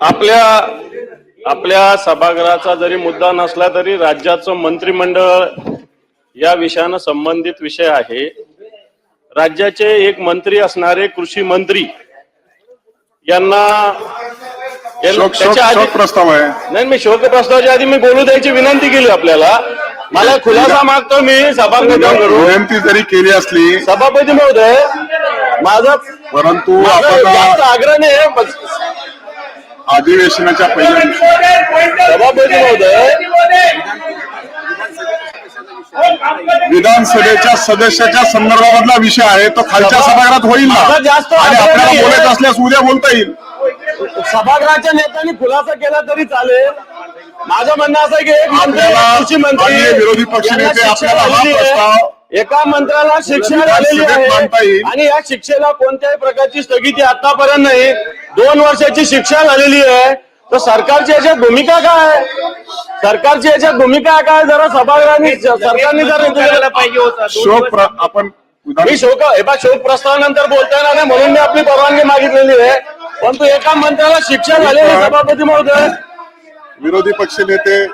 आपल्या आपल्या सभागृहाचा जरी मुद्दा नसला तरी राज्याचं मंत्रिमंडळ या विषयानं संबंधित विषय आहे. राज्याचे एक मंत्री असणारे कृषी मंत्री यांना प्रस्ताव आहे. नाही मी शोक प्रस्तावाच्या आधी मी बोलू द्यायची विनंती केली आपल्याला. मला खुलासा मागतो मी विनंती जरी केली असली सभापती महोदय माझा परंतु आग्रह नाही अधिवेशनाच्या पहिल्या विधानसभेच्या सदस्याच्या संदर्भामधला विषय आहे तो खालच्या सभा- सभागृहात होईल ना आणि आपल्याला. बोलायचं असल्यास उद्या बोलता येईल सभागृहाच्या नेत्यांनी खुलासा केला तरी चालेल माझं म्हणणं असं की एक मंत्री मंत्री विरोधी पक्षनेते आपल्याला हा. प्रस्ताव एका मंत्र्याला शिक्षा झालेली आहे येईल. आणि या शिक्षेला कोणत्याही प्रकारची स्थगिती आतापर्यंत नाही दोन वर्षाची शिक्षा झालेली आहे. तर सरकारची याच्यात भूमिका काय आहे? सरकारची याच्यात भूमिका काय? जरा सभागृहाने सरकारने जर पाहिजे होता. शोक प्र- आपण मी शोक हे बा शोक प्रस्तावानंतर बोलता येणार नाही म्हणून मी आपली परवानगी मागितलेली आहे. परंतु एका मंत्र्याला शिक्षा झालेली सभापती महोदय. विरोधी पक्षनेते